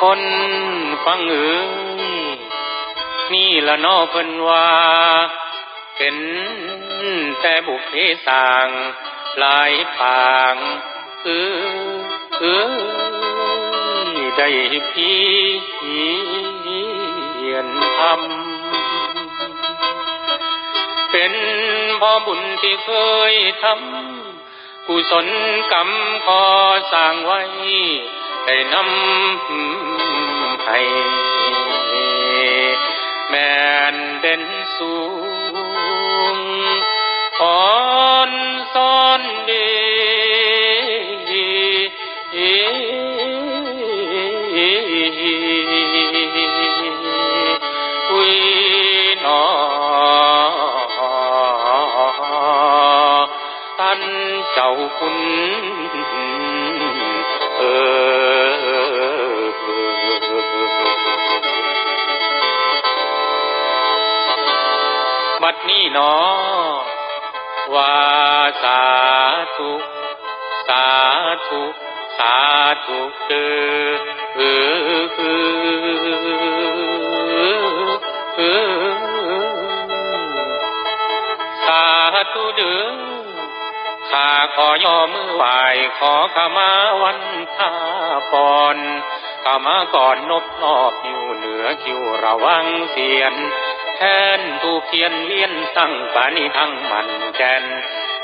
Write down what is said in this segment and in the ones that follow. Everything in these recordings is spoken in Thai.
คนฟังเอ้ยนี่ละนอเพิ่นว่าเป็นแต่บุพเพสางหลายปางเออเออได้พี่เขียนทำเป็นพ่อบุญที่เคยทำกุศลกรรมขอสร้างไว้ ได้นำให้แม่นเด่นสูงอ่อนซ้อนดีอุยนอท่านเจ้าคุณเออ บัดนี้หนอว่าสาธุสาธุสาธุเด้อเออเออเออสาธุเด้อข้าขอย่อมือไหวขอขมาวันทาปอนขมาก่อนนบนอบอยู่เหนือคิวระวังเสียน แทนถูเขียนเลียนตั้งปานิทั้งมันแกน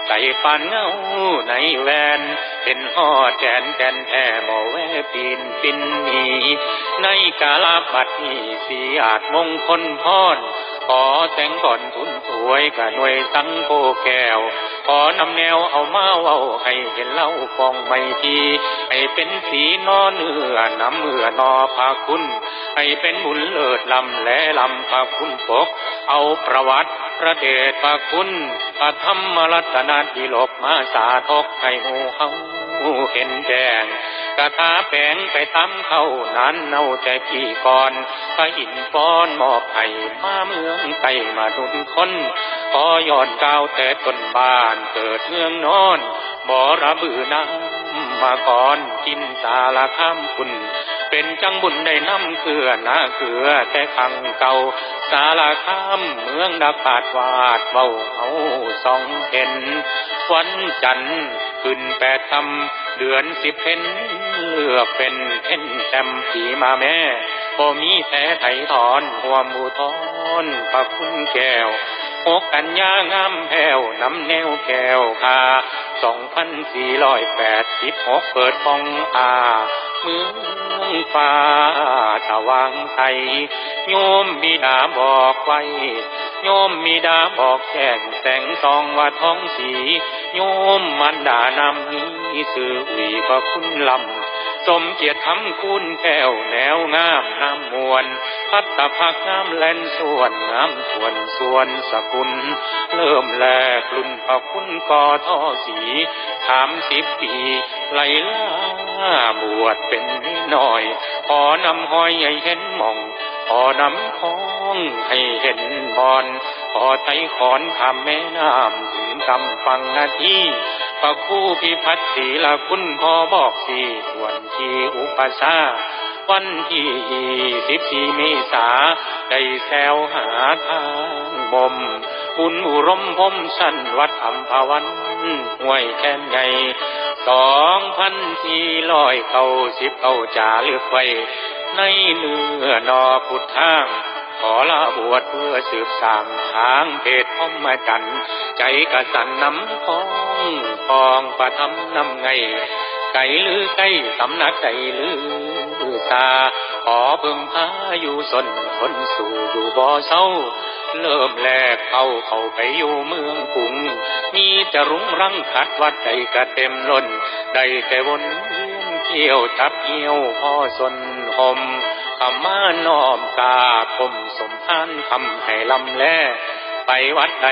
ใส่ปานเงาในแวน เป็นหอดแกนแกนแท่บ่แวปีนปินนีในกาลบัดนี้สีอาจมงคลพรขอแสงก่อนทุนสวยกะหน่วยสังโกแก้ว ขอนำแนวเอามาเว้าให้เห็นเล่าฟองไม่ทีให้เป็นสีนอเนื้อนำเมื่อนอพาคุณ ให้เป็นบุญเลิศลำและลำพาคุณปก เอาประวัติพระเดชพระคุณพระธรรมรัตนดีลกมาสาทกให้หูเฮาเห็นแจ้งกระทาแปลงไปทำเข้านั้นเน่าแต่พี่ก่อนพระอินป้อนมอบให้มาเมืองไตมาดุนคนขอย้อนก้าวแต่ต้นบ้านเกิดเมืองนอนบ่ระบือน้ำมาก่อนกินสาละข้ามคุณ เป็นจังบุญได้น้ำเกลือนาเกลือแต่ขังเก่า สาลาข้ามเมืองดักปาดวาดเบาเอาสองเห็น วันจันทร์ขึ้นแปดคำเดือนสิบเพ็นเลือกเป็นเพ็นแต้มผีมาแม่บ่มีแท้ไถถอนหัวมูทอนพระคุณแก้วหกกันยางามแผ่วน้ำแนวแก้วคาสองพันสี่ร้อยแปดสิบหกเปิดฟองอา เมืองฟ้าสว่างไทย โยมบิดาบอกไว้ โยมมีดาบอกแจ้งแสงสองว่าท้องสี โยมมันดานำนี้สื่ออุยพระคุณลำ สมเกียรติทำคุณแก้วแนวงามน้ำมวล พัตตาพักงามแลนส่วนงามส่วนส่วนสกุล เริ่มแลกลุ่นพระคุณกอท่อสี สามสิบปีไหลล่าบวชเป็นนิดหน่อย ขอนำห้อยให้เห็นมองขอนำพ้องให้เห็นบอนขอไทยขอนคำแม่น้ำถึงกำฟังนาทีพระคู่พิพัฒน์ศีลคุณขอบอกสีส่วนที่อุปสาวันที่สิบสี่เมษาได้แซวหาทางบ่ม บุญอุรมพมสันวัดอัมพวันห้วยแคนใหญ่สองพันสี่ร้อยเก้าสิบเก้าจ่าเลือกไว้ ในเนื้อนอพุทธาง ขอลาบวชเพื่อสืบสางทางเพศพรหมจัน ใจกระสันน้ำพองพองประทำน้ำไง ไก่หรือไก่สำนักไก่หรือตาขอเพิ่งพาอยู่สนคนสู่อยู่บ่อเศร้า เริ่มแลกเข้าเข้าไปอยู่เมืองกรุง มีจะรุงรังขัดวัดใดกระเต็มล้นได้แต่วนเวียนเที่ยวจับเกี่ยวพ่อสนหมคำมานอมกาคมสมทานคำให้ลำแลไปวัดใด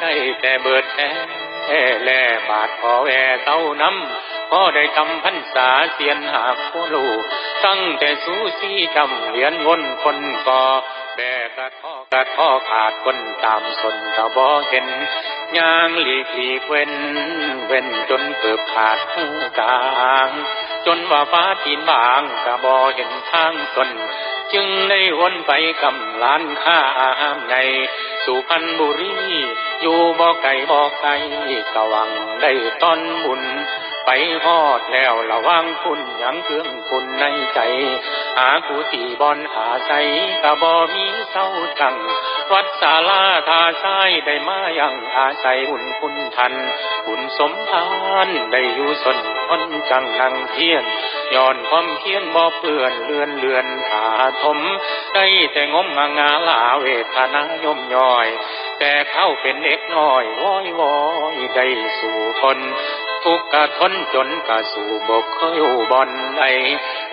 ได้แต่เบิดแท้แล่บาทขอแวเต้าน้ำพอได้ทำพรรษาเสียนหากโคลูตั้งแต่สู้ซีจำเหรียญวนคนก่อแบกกระท้อก ระท้อขาดคนตามสนตะบอเห็นยางหลีกหลีเว้น เว้นจนเกือบขาดหูกลาง จนว่าฟ้าตีนบางกะบอเห็นทางตน จึงได้วนไปกำล้านค้าอามในสุพรรณบุรี อยู่บ่ไกลบ่ไกลกะวังได้ตอนบุญ ไปฮอดแล้วระวังคุณยังเครื่องคุณในใจ หากูตีบอนหาใจกะบ่มีเศร้าจัง วัดศาลาทาซ้ายได้มายังอาศัยบุญคุณทันบุญสมทานได้อยู่สนคนจังนังเทียนย้อนความเพียนบ่เปื่อนเลือนเลือนหาทม ได้แต่งมมางาลาเวทนายมย่อย แต่เข้าเป็นเด็กน้อยว้อยวอยได้สู่คน ทุกข์กะทนจนกะสู่บกเคยอยู่บอนไอ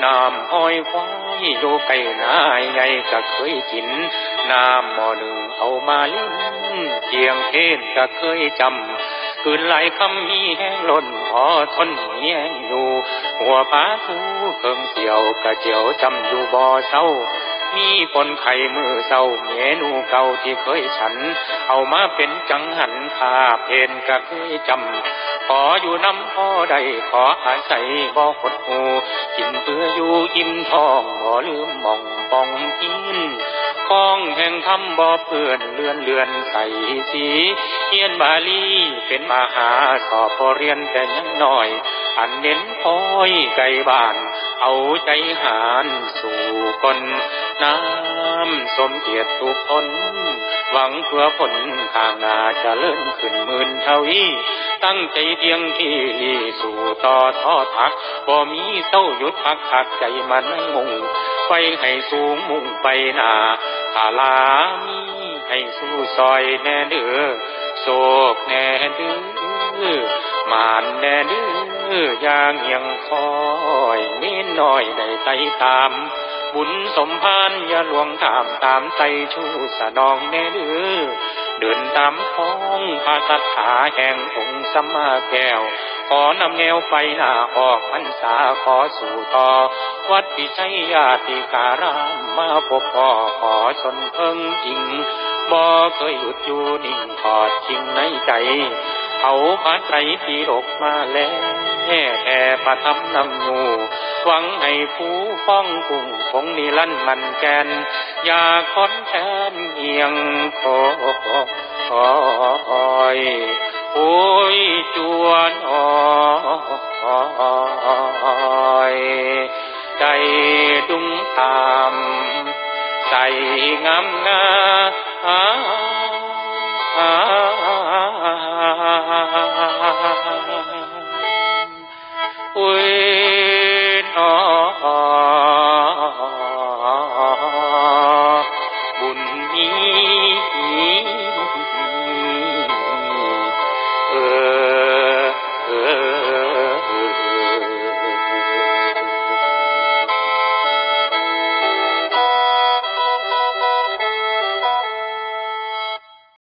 น้ำห้อยควายอยู่ไกลนายใหญ่กะเคยกิน น้ำหม้อหนึ่งเอามาลิ้นเทียงเทนกะเคยจำคืนไหลคำมีแห้งล้นพอทนเมียงอยู่ หัวผาทูเคิงเสียวกะเจียวจำอยู่บ่อเศร้ามีคนไข่มือเศร้าเมนูเก่าที่เคยฉัน เอามาเป็นจังหันคาเพนกะเคยจำ ขออยู่น้ำพ่อใดขออาศัยบ่หดหูกินเพื่ออยู่อิ่มท้องบ่ลืมมองปองกินคองแห่งคำบ่เปื่อนเลือนเลือนใสสีเฮียนบาลีเป็นมหาสอบพอเรียนแต่ยังน้อย อันเน้นพอยไกลบ้าน เอาใจหารสู่คนน้ำสมเกียรติทุกคน หวังเพื่อผลทางนาจะเลื่อนขึ้นหมื่นเท่าอีตั้งใจเพียงที่สู่ต่อท่อดพักบ่มีเศร้าหยุดพักขัดใจมันมุ่งไปให้สูงมุ่งไปหนาถาลามีให้สู้ซอยแน่เด้อโศกแน่เด้อมานแน่เด้อ ย่างยังคอยเน้นน้อยได้ใจตาม บุญสมพานอย่าหลวงถามตามใจชูสะนองแน่เดือเดินตามท้องพาสัทธาแห่งองค์สัมมาแก้ว ขอนำแนวไปหน้าออกพรรษาขอสู่ต่อ วัดปิชัยญาติการามมาพบพ่อขอชนเพิ่งจริงบ่เคยหยุดอยู่นิ่งถอดจริงในใจ เอาพระไตรปิฎกมาแล้ว แห่ประทับนำหนูหวังให้ผู้ฟ้องกุ้งคงนิรันมันแกน อย่าคอนแทนเอียงคอยโอ้ยจวนออยใจดุ้งตามใจงามงาม